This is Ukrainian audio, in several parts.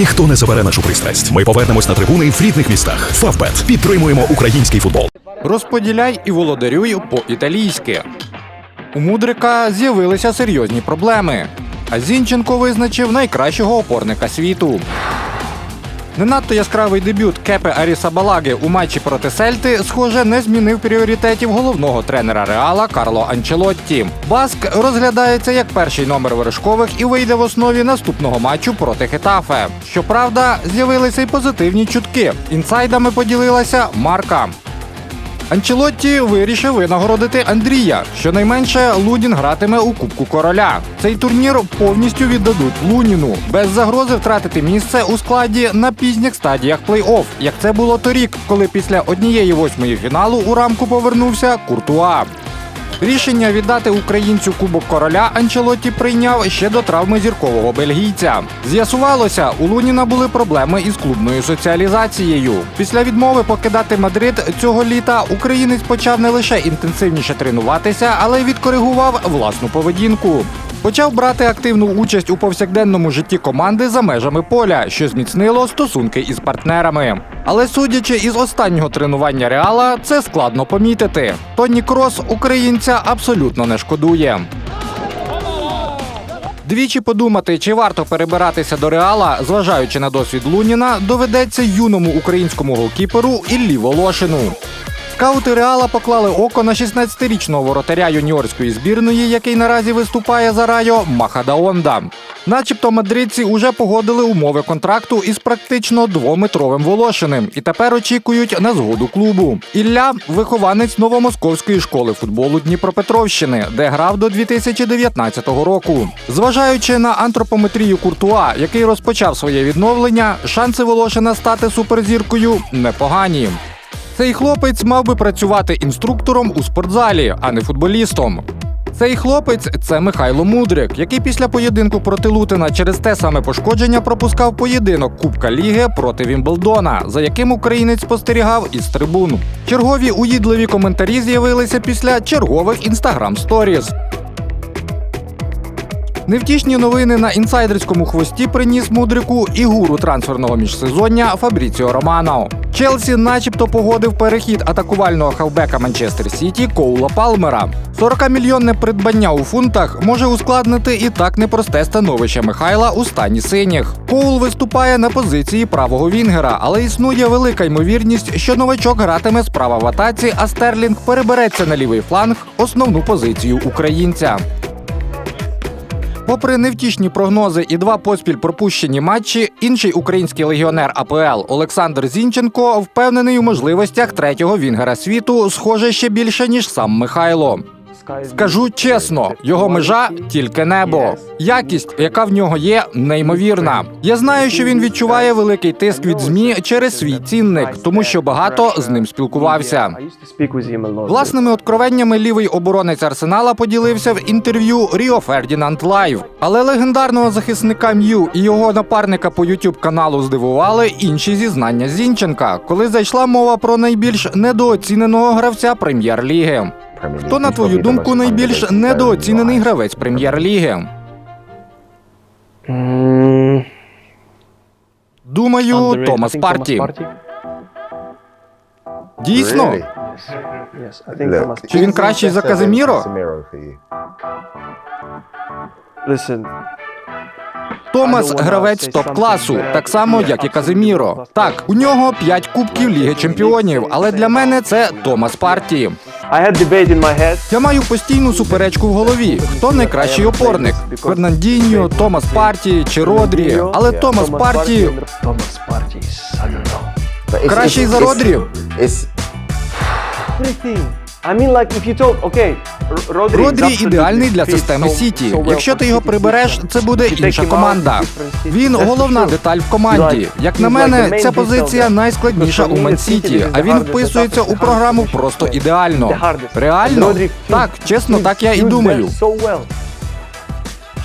Ніхто не забере нашу пристрасть. Ми повернемось на трибуни в рідних містах. Фавбет підтримуємо український футбол. Розподіляй і володарюй по-італійськи. У Мудрика з'явилися серйозні проблеми. А Зінченко визначив найкращого опорника світу. Не надто яскравий дебют Кепе Арісабалаги у матчі проти Сельти, схоже, не змінив пріоритетів головного тренера Реала Карло Анчелотті. Баск розглядається як перший номер вершкових і вийде в основі наступного матчу проти Хетафе. Щоправда, з'явилися й позитивні чутки. Інсайдами поділилася Марка. Анчелотті вирішив винагородити Андрія. Щонайменше Лунін гратиме у Кубку Короля. Цей турнір повністю віддадуть Луніну, без загрози втратити місце у складі на пізніх стадіях плей-офф, як це було торік, коли після однієї восьмої фіналу у рамку повернувся Куртуа. Рішення віддати українцю Кубок Короля Анчелотті прийняв ще до травми зіркового бельгійця. З'ясувалося, у Луніна були проблеми із клубною соціалізацією. Після відмови покидати Мадрид цього літа українець почав не лише інтенсивніше тренуватися, але й відкоригував власну поведінку. Почав брати активну участь у повсякденному житті команди за межами поля, що зміцнило стосунки із партнерами. Але судячи із останнього тренування Реала, це складно помітити. Тоні Крос українця абсолютно не шкодує. Двічі подумати, чи варто перебиратися до Реала, зважаючи на досвід Луніна, доведеться юному українському голкіперу Іллі Волошину. Скаути Реала поклали око на 16-річного воротаря юніорської збірної, який наразі виступає за райо Махадаонда. Начебто мадридці уже погодили умови контракту із практично двометровим Волошиним і тепер очікують на згоду клубу. Ілля вихованець новомосковської школи футболу Дніпропетровщини, де грав до 2019 року. Зважаючи на антропометрію Куртуа, який розпочав своє відновлення, шанси Волошина стати суперзіркою непогані. Цей хлопець мав би працювати інструктором у спортзалі, а не футболістом. Цей хлопець це Михайло Мудрик, який після поєдинку проти Лутина через те саме пошкодження пропускав поєдинок Кубка Ліги проти Вімблдона, за яким українець спостерігав із трибун. Чергові уїдливі коментарі з'явилися після чергових інстаграм сторіз. Невтішні новини на інсайдерському хвості приніс мудрику і гуру трансферного міжсезоння Фабріціо Романо. Челсі, начебто, погодив перехід атакувального хавбека Манчестер Сіті Коула Палмера. 40-мільйонне придбання у фунтах може ускладнити і так непросте становище Михайла у стані синіх. Коул виступає на позиції правого вінгера, але існує велика ймовірність, що новачок гратиме справа в атаці, а Стерлінг перебереться на лівий фланг основну позицію українця. Попри невтішні прогнози і два поспіль пропущені матчі, інший український легіонер АПЛ Олександр Зінченко впевнений у можливостях третього вінгера світу, схоже ще більше ніж сам Михайло. Скажу чесно, його межа тільки небо. Якість, яка в нього є, неймовірна. Я знаю, що він відчуває великий тиск від змі через свій цінник, тому що багато з ним спілкувався. Власними откровеннями лівий оборонець Арсенала поділився в інтерв'ю Ріо Фердінанд Лайв. Але легендарного захисника М'ю і його напарника по youtube каналу здивували інші зізнання Зінченка, коли зайшла мова про найбільш недооціненого гравця прем'єр-ліги. Хто, на твою думку, найбільш недооцінений гравець прем'єр-ліги? Думаю, Томас Парті. Дійсно? Чи він кращий за Казиміро? Томас гравець топ-класу, так само як і Казиміро. Так, у нього 5 кубків Ліги Чемпіонів, але для мене це Томас Парті. Я маю постійну суперечку в голові. Хто найкращий опорник? Фернандіньо, Томас Парті чи Родрі. Але Томас Парті Томас Парті кращий за Родрі. Родрі ідеальний для системи Сіті. Якщо ти його прибереш, це буде інша команда. Він головна деталь в команді. Як на мене, ця позиція найскладніша у Ман-Сіті, а він вписується у програму просто ідеально. Реально? Так, чесно, так я і думаю.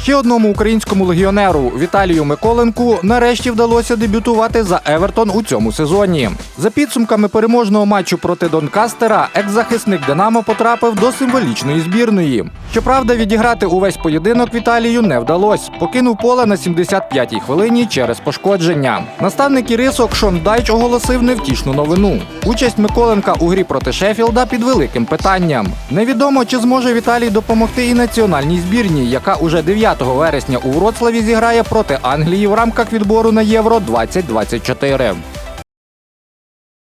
Ще одному українському легіонеру Віталію Миколенку нарешті вдалося дебютувати за Евертон у цьому сезоні. За підсумками переможного матчу проти Донкастера, екс-захисник Динамо потрапив до символічної збірної. Щоправда, відіграти увесь поєдинок Віталію не вдалося. Покинув поле на 75-й хвилині через пошкодження. Наставник Ірисок Шон Дайч оголосив невтішну новину. Участь Миколенка у грі проти Шеффілда під великим питанням. Невідомо, чи зможе Віталій допомогти і національній збірній, яка уже 9 вересня у Вроцлаві зіграє проти Англії в рамках відбору на Євро 2024.